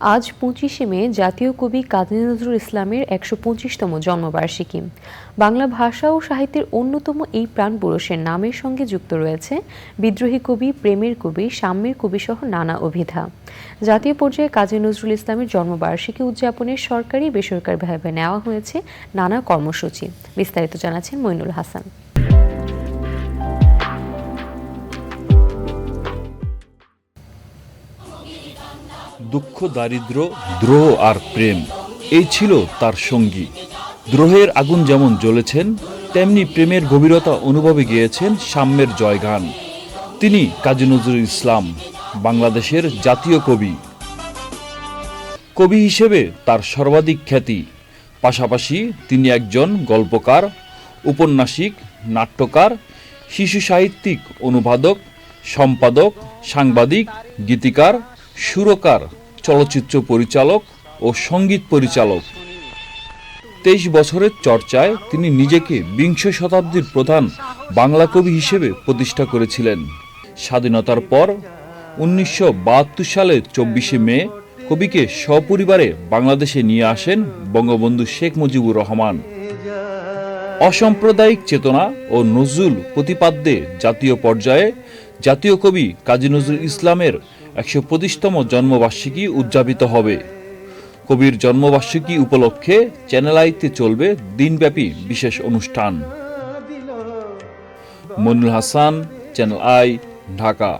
আজ পঁচিশে মে, জাতীয় কবি কাজী নজরুল ইসলামের একশো পঁচিশতম জন্মবার্ষিকী। বাংলা ভাষা ও সাহিত্যের অন্যতম এই প্রাণ পুরুষের নামের সঙ্গে যুক্ত রয়েছে বিদ্রোহী কবি, প্রেমের কবি, সাম্যের কবি সহ নানা অভিধা। জাতীয় পর্যায়ে কাজী নজরুল ইসলামের জন্মবার্ষিকী উদযাপনে সরকারি বেসরকারিভাবে নেওয়া হয়েছে নানা কর্মসূচি। বিস্তারিত জানাচ্ছেন মইনুল হাসান। দুঃখ, দারিদ্র, দ্রোহ আর প্রেম, এই ছিল তার সঙ্গী। দ্রোহের আগুন যেমন জ্বলেছেন, তেমনি প্রেমের গভীরতা অনুভবে গিয়েছেন সাম্যের জয়গান। তিনি কাজী নজরুল ইসলাম, বাংলাদেশের জাতীয় কবি। কবি হিসেবে তার সর্বাধিক খ্যাতি। পাশাপাশি তিনি একজন গল্পকার, উপন্যাসিক, নাট্যকার, শিশু সাহিত্যিক, অনুবাদক, সম্পাদক, সাংবাদিক, গীতিকার সুরকার, চলচ্চিত্র পরিচালক ও সংগীত পরিচালক। তেইশ বছরের চর্চায় তিনি নিজেকে বিংশ শতাব্দীর প্রধান বাংলা কবি হিসেবে প্রতিষ্ঠা করেছিলেন। স্বাধীনতার পর উনিশশো সালের চব্বিশে মে কবিকে সপরিবারে বাংলাদেশে নিয়ে আসেন বঙ্গবন্ধু শেখ মুজিবুর রহমান। অসাম্প্রদায়িক চেতনা ও নজরুল প্রতিপাদ্যে জাতীয় পর্যায়ে জাতীয় কবি কাজী নজরুল ইসলামের একশো পঁচিশতম জন্মবার্ষিকী উদযাপিত হবে। কবির জন্মবার্ষিকী উপলক্ষে চ্যানেল আইতে চলবে দিনব্যাপী বিশেষ অনুষ্ঠান। Monul Hasan channel I Dhaka.